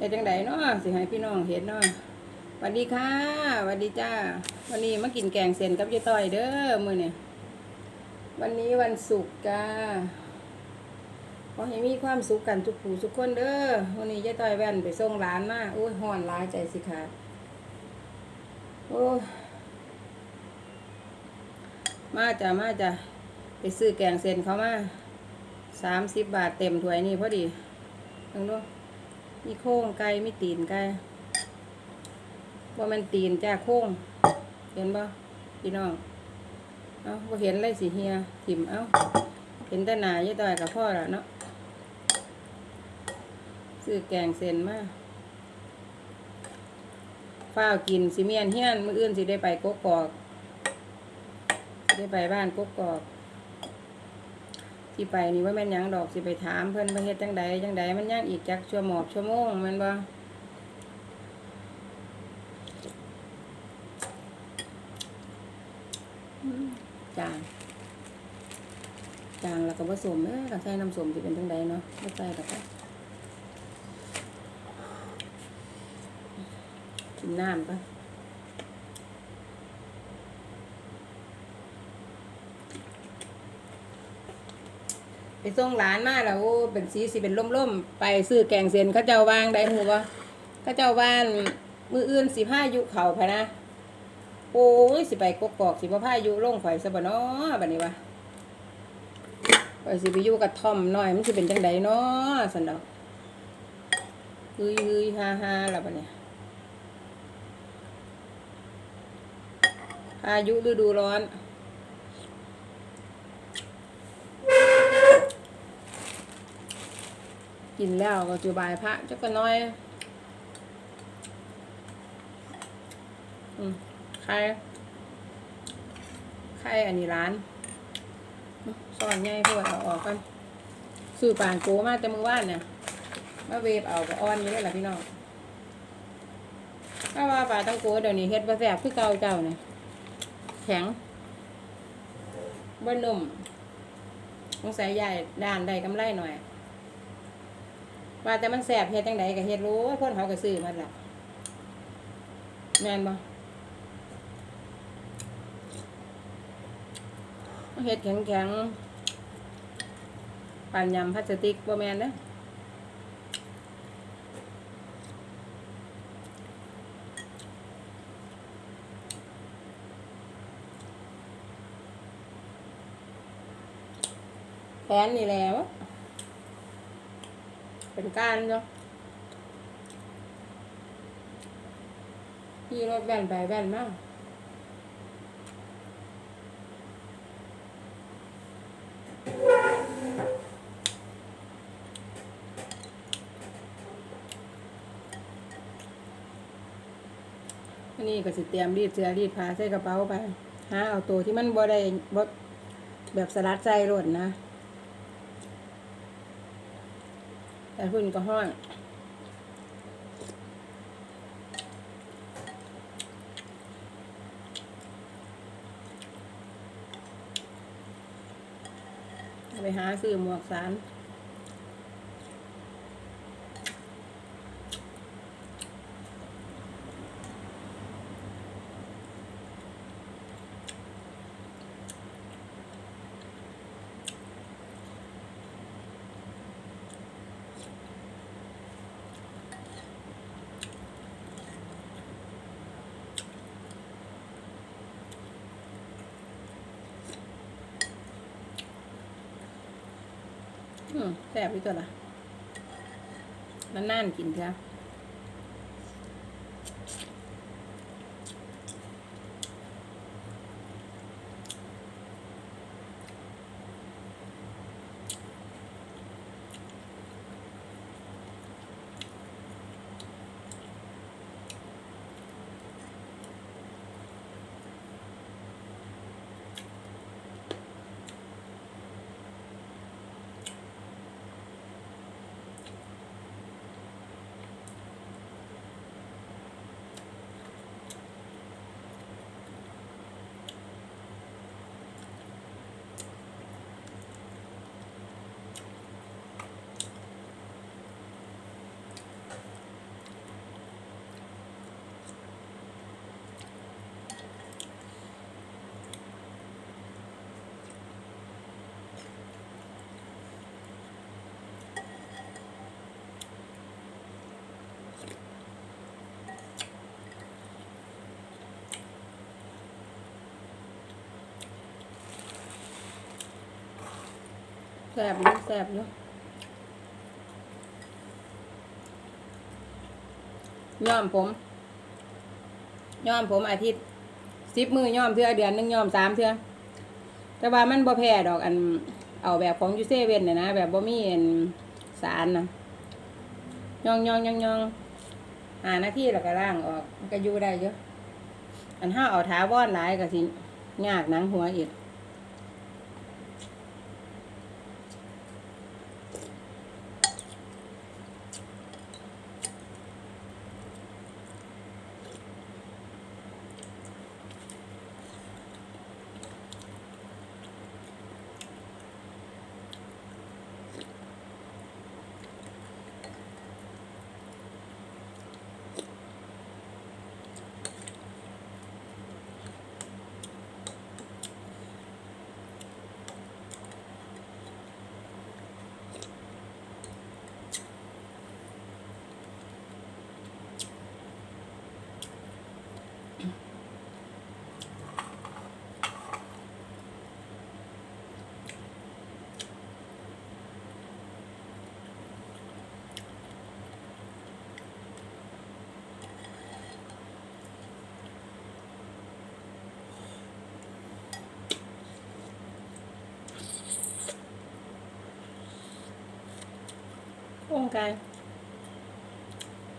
เฮ็ดจังไดเนาะสิให้พี่น้องเห็นเนาะสวัสดีค่ะสวัสดีจ้า วันนี้มากินแกงเส้นกับยายต้อยเด้อมื้อนี้วันนี้วันศุกร์จ้าขอให้มีความสุขกันทุกผู้ทุกคนเด้อวันนี้ยายต้อยแว่นไปส่งร้านมาโอ้ยฮ้อนหลายใจสิขาดโอ้ยมาจ้ะมาจ้ะไปซื้อแกงเส้นเขามาสามสิบบาทเต็มถ้วยนี่พอดีลองดู มีโค้งไก่มีตีนไก่ว่ามันตีนจ้าโค้ง เห็นบ่พี่น้อง เอาบ่เห็นเลยสิเฮียถิ่มเอาเห็นแต่หนายายต่อยกับพ่อละเนาะซื้อแกงเส้นมาฟ้าวกินสิเมียนเฮียนมืออื่นสิได้ไปกกอก ได้ไปบ้านกกอก ที่ไปนี่ว่าแม่นยังดอกสิไปถามเพิ่อนว่าเฮ็ดจังใดจังใดมันย่างอีกจักชั่วโมงชั่วโมงแม่นบ่จางจางแล้วก็ผสมเอ้อก็ใส่น้ำส้มสิเป็นจังใดเนาะบ่ใส่ดอกก็กินน้ำก่ ไปส่งหลานมาแล้วเป็นสีสิเป็นล่มๆไปซื้อแกงเส้นเขาเจ้าวางได้หูบ่เขาเจ้าบ้านมืออื่นสิพายุเขาพะนะโอ้ยสิไปกกอกสิบ่พายุลงข่อยซะบ่เนาะบัดนี้วะข่อยสิไปอยู่กับทอมหน่อยมันสิเป็นจังไดเนาะซั่นดอกเฮ้ยเฮ้ยฮ่าฮ่าแล้วบัดนี้พายุฤดูร้อน กินแล้วก็จูบายพระจักก็น้อยอืมใครใครอันนี้ร้านซ่อนใหญ่เพื่อเอาออกกันซื้อปานโกมาแต่มือว่านเนี่ยมาเวฟเอาก็อ้อนอยู่แล้วล่ะพี่น้องถ้าว่าปลาต้องโกเดี๋ยวนี้เฮ็ดบ่แซ่บคือเก่าเจ้าเนี่ยแข็งบ่นุ่มสงสัยใหญ่ด้านใดกำไรหน่อย ว่าแต่มันแสบเฮ็ดจังใดก็เฮ็ดรู้คนเขาก็ซื้อมันล่ะแม่นบ่เฮ็ดแข็งแข็งๆปั่นยำพลาสติกบ่แม่นเด้อแผนนี่แล้ว เป็นการเนาะขี่รถแว่นไปแว่นมาอันนี้ก็สิเตรียมรีดเสื้อรีดผ้าใส่กระเป๋าไปหาเอาตัวที่มันบ่ได้บ่แบบสลัดใจรถนะ แต่หุ่นก็ห้อนไปหาซื้อหมวกสาร อืมแซ่บอีกตัวละนั่นๆกินเถอะ บอยู่แซบอยู่ย้อมผม ย้อมผมอาทิตย์สิบมือย้อมเทื่อเดือนหนึ่งย้อมสามเทื่อแต่ว่ามันบ่แพ้ดอกอัน เอาแบบของยูเซเว่นเนี่ยนะ แบบบ่มีอันสารนะย่องย่องย่องย่องหาหน้าที่แล้วก็ล่างออกก็อยู่ได้เยอะอันห้าเอาท้าวอนหลายก็สิยากหนังหัวอีก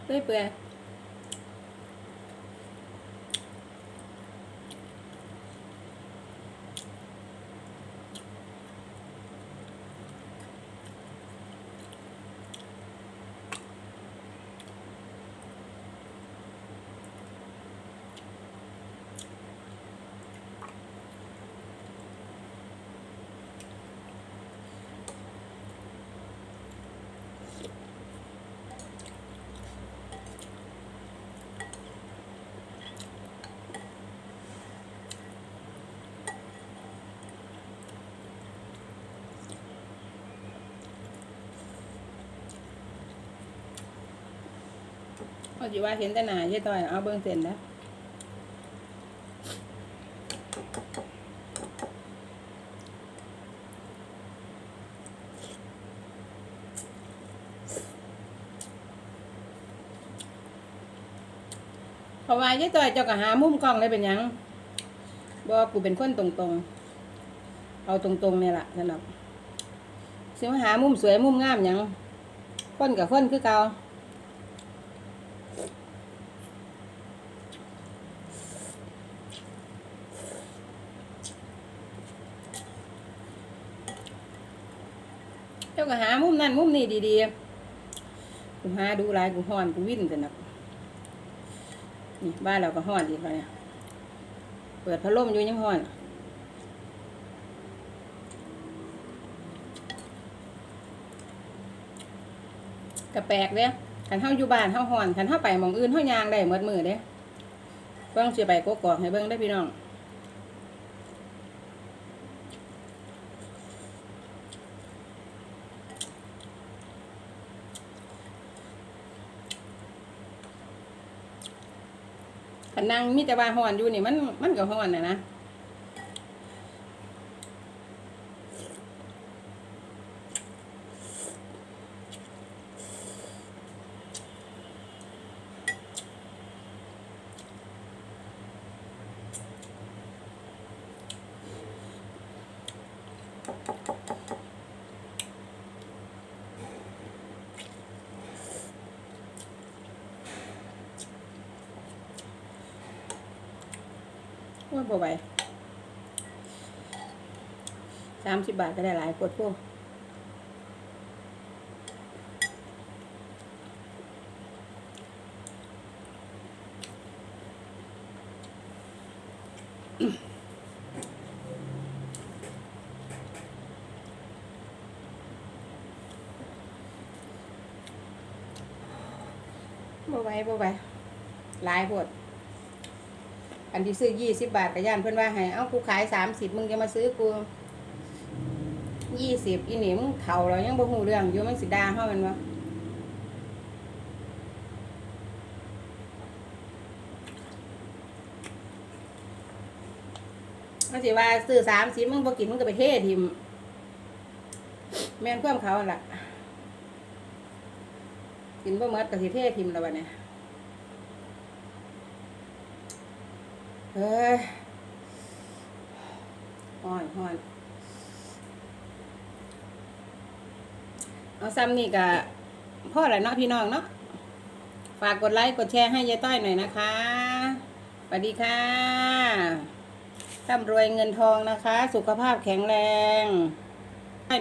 โอ้งก พอจีว่าเห็นแต่หนาเย่ต่อยเอาเบิ้งเสร็จแล้วเพราะว่าเย่ต่อยเจ้าก็หามุมกล้องเลยเป็นหยังบอกกูเป็นคนตรงๆ เอาตรงๆเนี่ยแหละสำหรับสิมาหามุมสวยมุมงามหยังคนกับคนคือเก่าเจ้าก็หามุม นั่นมุมนี่ดีๆ กูหาดูลายกูห้อนกูวิ่นแต่นักนี่บ้านเราก็ห้อนอีกแล้วเนี่ย เปิดพัดลมอยู่ยังห้อนกระแปลกเด้ขันเฮาอยู่บ้านเฮาห้อนขันเฮาไปมองอื่นเฮายางได้หมดมือเด้เบิ่งสิไปกกอกให้เบิ่งได้พี่น้อง ขันนั่งมีแต่ว่าห้อนอยู่นี่มันมันก็ห้อนนะนะ ว่าบ่ไหวสามสิบบาทก็ได้หลายปวดพวกบ่ไหวบ่ไหวหลายปวด อันที่ซื้อยี่สิบบาทกับย่านเพื่อนว่าให้เอากูขายสามสิบมึงจะมาซื้อกูยี่สิบอีนี่มึงเท่าเรายังบ่หูเรื่องอยู่มันสิดาเฮามันวะมันสิว่าซื้อสามสิบมึงบ่กินมึงก็ไปเททิมแม่นความเขาหั่นล่ะ กินบ่หมดก็สิเททิมแล้วบัดเนี่ย เฮ้ยห้อนห้อนเอาซ้ำนี่กับพ่อแหละเนาะพี่น้องเนาะฝากกดไลค์กดแชร์ให้ยายต้อยหน่อยนะคะสวัสดีค่ะร่ำรวยเงินทองนะคะ สุขภาพแข็งแรง